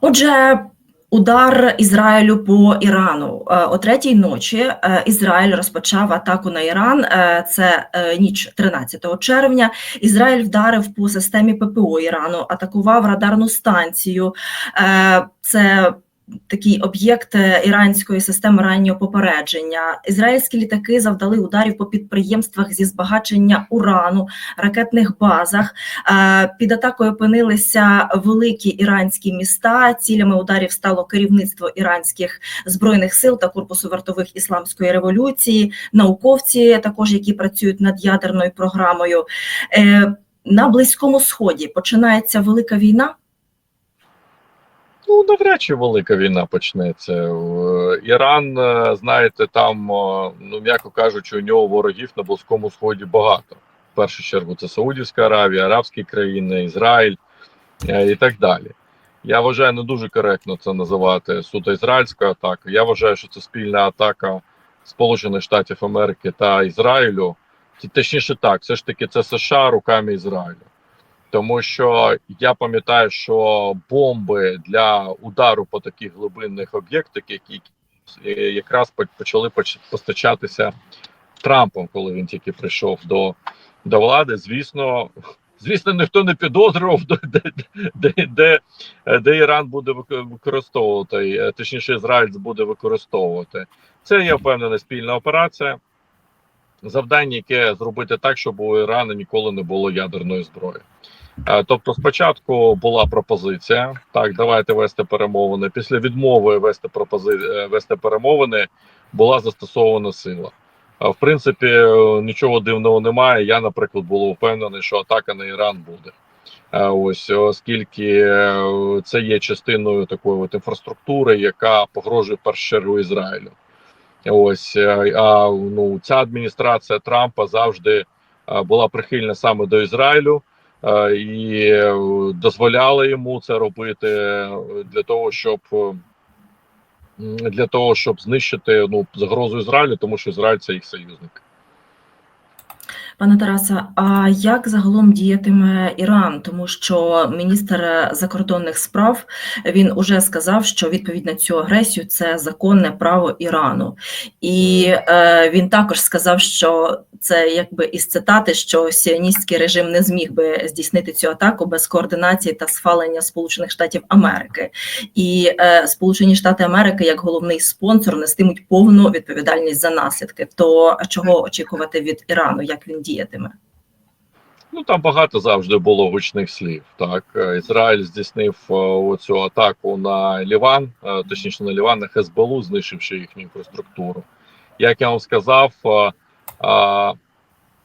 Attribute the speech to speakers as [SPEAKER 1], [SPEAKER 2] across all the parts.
[SPEAKER 1] Отже, удар Ізраїлю по Ірану Е, о третій ночі. е, Ізраїль розпочав атаку на Іран. Е, Це ніч 13 червня. Ізраїль вдарив по системі ППО Ірану, атакував радарну станцію. Це Такий об'єкт е, іранської системи раннього попередження. Ізраїльські літаки завдали ударів по підприємствах зі збагачення урану, ракетних базах. Е, Під атакою опинилися великі іранські міста. Цілями ударів стало керівництво іранських збройних сил та корпусу вартових ісламської революції, науковці, також які працюють над ядерною програмою. Е, На близькому сході починається велика війна.
[SPEAKER 2] Ну, навряд чи велика війна почнеться. Е, Іран, е, знаєте, там, ну м'яко кажучи, у нього ворогів на Близькому Сході багато. В першу чергу це Саудівська Аравія, Арабські країни, Ізраїль е, і так далі. Я вважаю, не дуже коректно це називати суто ізраїльською атакою. Я вважаю, що це спільна атака Сполучених Штатів Америки та Ізраїлю. Точніше, так, все ж таки, це США руками Ізраїлю. Тому що я пам'ятаю, що бомби для удару по таких глибинних об'єктах, які е, якраз почали поч- постачатися Трампом, коли він тільки прийшов до, до влади. Звісно, звісно, ніхто не підозрював, де, де, де, де, Іран буде використовувати, е, точніше, Ізраїль буде використовувати. Це я впевнений спільна операція. Завдання, яке зробити так, щоб у Ірану ніколи не було ядерної зброї. Е, Тобто, спочатку була пропозиція: так, давайте вести перемовини. Після відмови вести пропози... е, вести перемовини була застосована сила. Е, В принципі, нічого дивного немає. Я, наприклад, був впевнений, що атака на Іран буде. Ось оскільки це є частиною такої от інфраструктури, яка погрожує в першу чергу Ізраїлю. Ось а ну ця адміністрація Трампа завжди була прихильна саме до Ізраїлю і дозволяли йому це робити е, для того, щоб е, для того, щоб знищити ну загрозу Ізраїлю, тому що Ізраїль це їх союзник.
[SPEAKER 1] Пане Тарасе, а як загалом діятиме Іран? Тому що міністр закордонних справ він уже сказав, що відповідь на цю агресію це законне право Ірану, і е, він також сказав, що це якби із цитати, що сіоністський режим не зміг би здійснити цю атаку без координації та схвалення Сполучених Штатів Америки, і е, Сполучені Штати Америки як головний спонсор нестимуть повну відповідальність за наслідки. То чого очікувати від Ірану? Як він діятиме?
[SPEAKER 2] Ну там багато завжди було гучних слів. Так Е, Ізраїль здійснив е, оцю атаку на Ліван, е, точніше на Ліван, на Хезболу, знищивши їхню інфраструктуру. Як я вам сказав,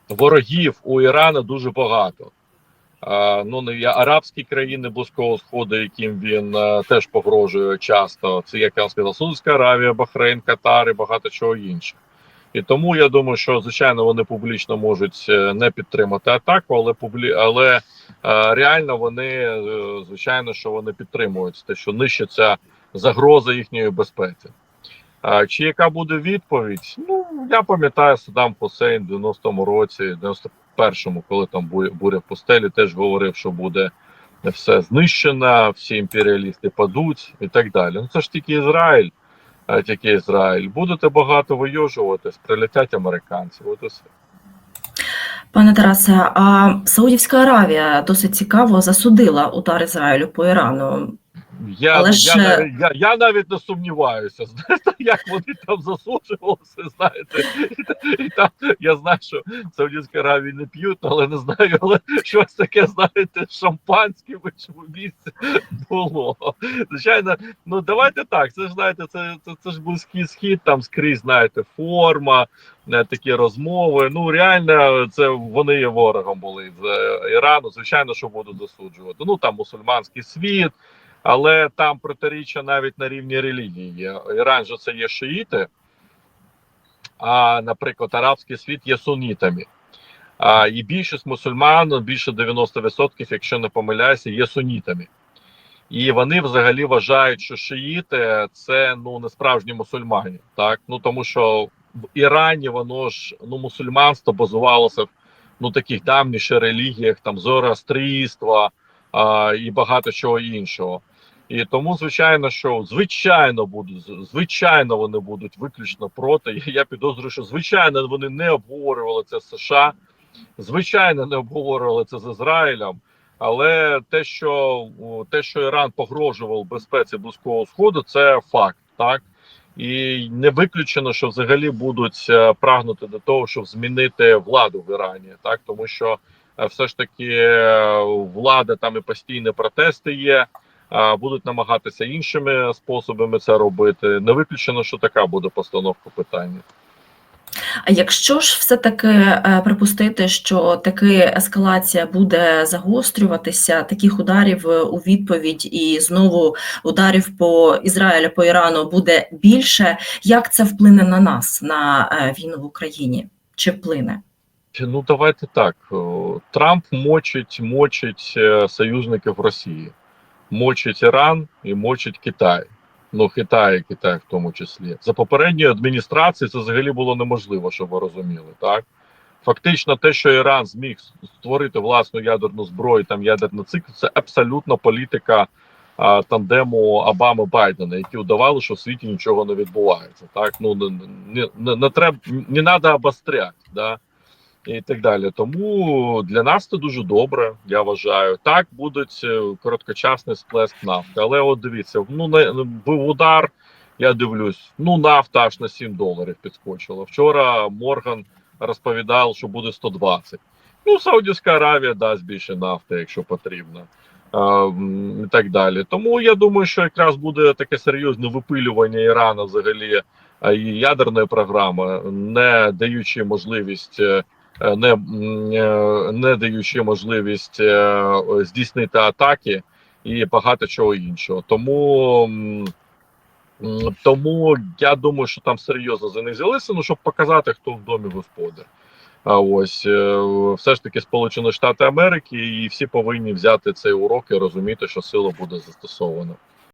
[SPEAKER 2] ворогів у Ірана дуже багато. Ну не арабські країни близького сходу, яким він теж погрожує часто. Це як я вам сказав, Саудська Аравія, Бахрейн, Катар і багато чого іншого. І тому я думаю, що звичайно вони публічно можуть е, не підтримати атаку, але публі... але е, реально вони е, звичайно, що вони підтримують те, що нищиться загроза їхньої безпеці. А чи яка буде відповідь? Ну я пам'ятаю Саддам Хусейн в 90-му році, 91-му, коли там буря в пустелі, теж говорив, що буде все знищено, всі імперіалісти падуть і так далі. Ну це ж тільки Ізраїль тільки Ізраїль. Будете багато вийожуватись, прилетять американці. От усе.
[SPEAKER 1] Пане Тарасе, а Саудівська Аравія досить цікаво засудила удар Ізраїлю по Ірану.
[SPEAKER 2] Я,
[SPEAKER 1] Але
[SPEAKER 2] я,
[SPEAKER 1] ж-
[SPEAKER 2] навіть, я, я навіть не сумніваюся, знаєте, як вони там засуджувалися, знаєте. І, і там, я знаю, що в Саудівській Аравії не п'ють, але не знаю, але щось таке, знаєте, шампанське в іншому місці було. Звичайно, ну давайте так. Це ж знаєте, це, це, це ж близький схід, там скрізь, знаєте, форма, е, такі розмови. Ну реально, це вони є ворогом були з е, Ірану. Звичайно, що будуть засуджувати. Ну там мусульманський світ. Але там протиріччя навіть на рівні релігії. є. Іран же це є шиїти, а, наприклад, арабський світ є сунітами. А, і більшість мусульман, більше 90%, якщо не помиляюся, є сунітами. І вони взагалі вважають, що шиїти це ну не справжні мусульмані, так ну тому що в Ірані воно ж ну мусульманство базувалося в ну таких давніших релігіях, там зороастрійства а, і багато чого іншого. І тому, звичайно, що звичайно будуть звичайно вони будуть виключно проти. Я підозрюю, що звичайно вони не обговорювали це з США, звичайно, не обговорювали це з Ізраїлем. Але те, що те, що Іран погрожував безпеці близького сходу, це факт, так і не виключено, що взагалі будуть е, прагнути до того, щоб змінити владу в Ірані, так тому що е, все ж таки е, влада там і постійні протести є. А, Будуть намагатися іншими способами це робити. Не виключено, що така буде постановка питання.
[SPEAKER 1] А якщо ж все-таки е, припустити, що таки ескалація буде загострюватися, таких ударів е, у відповідь і знову ударів по Ізраїлю, по Ірану буде більше, як це вплине на нас, на е, війну в Україні? Чи вплине?
[SPEAKER 2] Ну давайте так. Трамп мочить, мочить союзників Росії, мочить Іран і мочить Китай. Ну, Китай, Китай в тому числі. За попередньої адміністрації це взагалі було неможливо, щоб ви розуміли. Так фактично, те, що Іран зміг створити власну ядерну зброю, там ядерний цикл, це абсолютно політика а, тандему Обами Байдена, які удавали, що в світі нічого не відбувається. Так ну не, не, не, не треба не треба обостряти. Да? І так далі. Тому для нас це дуже добре. Я вважаю. Так будуть е, короткочасний сплеск нафти. Але от дивіться, ну не був удар. Я дивлюсь, ну нафта аж на 7 доларів підскочила. Вчора Морган розповідав, що буде 120. Ну, Саудівська Аравія дасть більше нафти, якщо потрібно. А, і так далі. Тому я думаю, що якраз буде таке серйозне випилювання Ірану взагалі і ядерної програми, не даючи можливість е, не, е, не даючи можливість е, здійснити атаки і багато чого іншого. Тому тому я думаю, що там серйозно за них взялися, ну щоб показати, хто в домі господар. А ось е, все ж таки Сполучені Штати Америки, і всі повинні взяти цей урок і розуміти, що сила буде застосована.